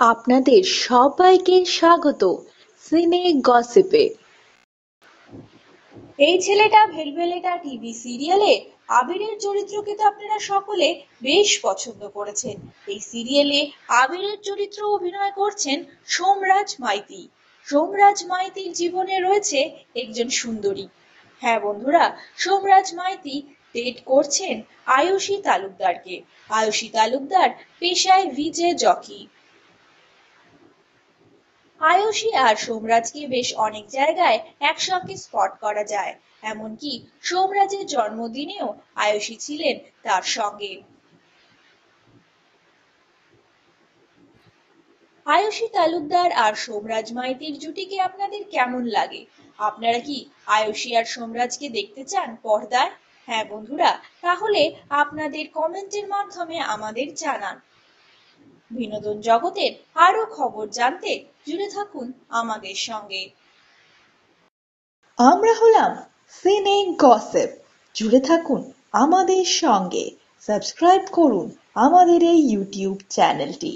আপনাদের সবাইকে স্বাগত সিনে গসিপে। এই ছেলেটা ভেলভেলেটা টিভি সিরিয়ালে আবিরের চরিত্রকে তো আপনারা সকলে বেশ পছন্দ করেছেন। এই সিরিয়ালে আবিরের চরিত্র অভিনয় করছেন সোমরাজ মাইতি। সোমরাজ মাইতির জীবনে রয়েছে একজন সুন্দরী। হ্যাঁ বন্ধুরা, সোমরাজ মাইতি ডেট করছেন আয়ুষী তালুকদারকে। আয়ুষী তালুকদার পেশায় ভিজে জকি। আয়ুষী আর সোমরাজকে বেশ অনেক জায়গায় একসঙ্গে স্পট করা যায়। এমনকি সোমরাজের জন্মদিনেও আয়ুষী ছিলেন তার সঙ্গে। আয়ুষী তালুকদার আর সোমরাজ মাইতির জুটিকে আপনাদের কেমন লাগে? আপনারা কি আয়ুষী আর সোমরাজকে দেখতে চান পর্দায়? হ্যাঁ বন্ধুরা, তাহলে আপনাদের কমেন্টের মাধ্যমে আমাদের জানান। বিনোদন জগতের আরও খবর জানতে জুড়ে থাকুন আমাদের সঙ্গে। আমরা হলাম সিনে গসেপ। জুড়ে থাকুন আমাদের সঙ্গে। সাবস্ক্রাইব করুন আমাদের এই ইউটিউব চ্যানেলটি।